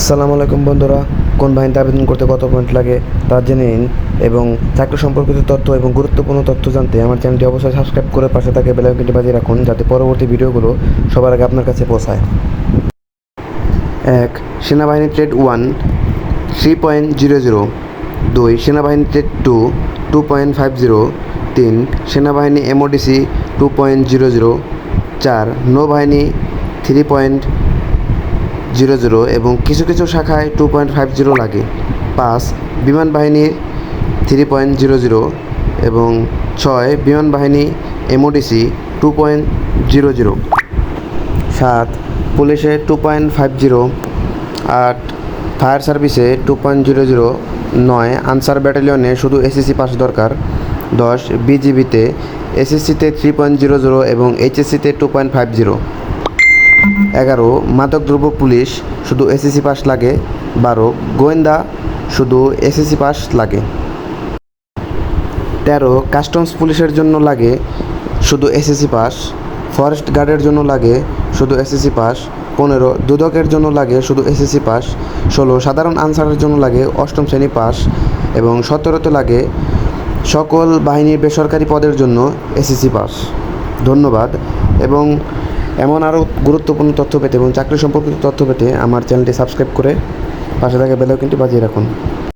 আসসালামু আলাইকুম বন্ধুরা। কোন বাহিনীতে আবেদন করতে কত পয়েন্ট লাগে তা জেনে নিন এবং চাকরি সম্পর্কিত তথ্য এবং গুরুত্বপূর্ণ তথ্য জানতে আমার চ্যানেলটি অবশ্যই সাবস্ক্রাইব করে পাশে থাকে বেলাইকনটি বাজিয়ে রাখুন যাতে পরবর্তী ভিডিওগুলো সবার আগে আপনার কাছে পৌঁছায়। এক, সেনাবাহিনী trade one three point zero zero দুই, সেনাবাহিনী trade two two point five zero তিন, সেনাবাহিনী MODC two point zero zero চার, নৌবাহিনী থ্রি পয়েন্ট জিরো জিরো এবং কিছু কিছু শাখায় টু পয়েন্ট ফাইভ জিরো লাগে। পাঁচ, বিমান বাহিনী থ্রি পয়েন্ট জিরো জিরো এবং ছয়, বিমান বাহিনী MODC two point zero zero. সাত, পুলিশে টু পয়েন্ট ফাইভ জিরো। আট, ফায়ার সার্ভিসে টু পয়েন্ট জিরো জিরো। নয়, আনসার ব্যাটালিয়নে শুধু এসএসসি পাস দরকার। দশ, বিজিবিতে এসএসসিতে থ্রি পয়েন্ট জিরো জিরো এবং এইচএসসিতে টু পয়েন্ট ফাইভ জিরো। এগারো মাদকদ্রব্য পুলিশ, শুধু এসএসসি পাস লাগে। বারো, গোয়েন্দা, শুধু এসএসসি পাস লাগে। তেরো, কাস্টমস পুলিশের জন্য লাগে, শুধু এসএসসি পাস। ফরেস্ট গার্ডের জন্য লাগে, শুধু এসএসসি পাস। পনেরো, দুদকের জন্য লাগে, শুধু এসএসসি পাস। ষোলো, সাধারণ আনসারের জন্য লাগে, অষ্টম শ্রেণি পাস। এবং সতেরোতে লাগে, সকল বাহিনীর বেসরকারি পদের জন্য এসএসসি পাস। ধন্যবাদ। এবং এমন আরও গুরুত্বপূর্ণ তথ্য পেতে এবং চাকরি সম্পর্কিত তথ্য পেতে আমার চ্যানেলটি সাবস্ক্রাইব করে পাশে থাকা বেলাও কিন্তু বাজিয়ে রাখুন।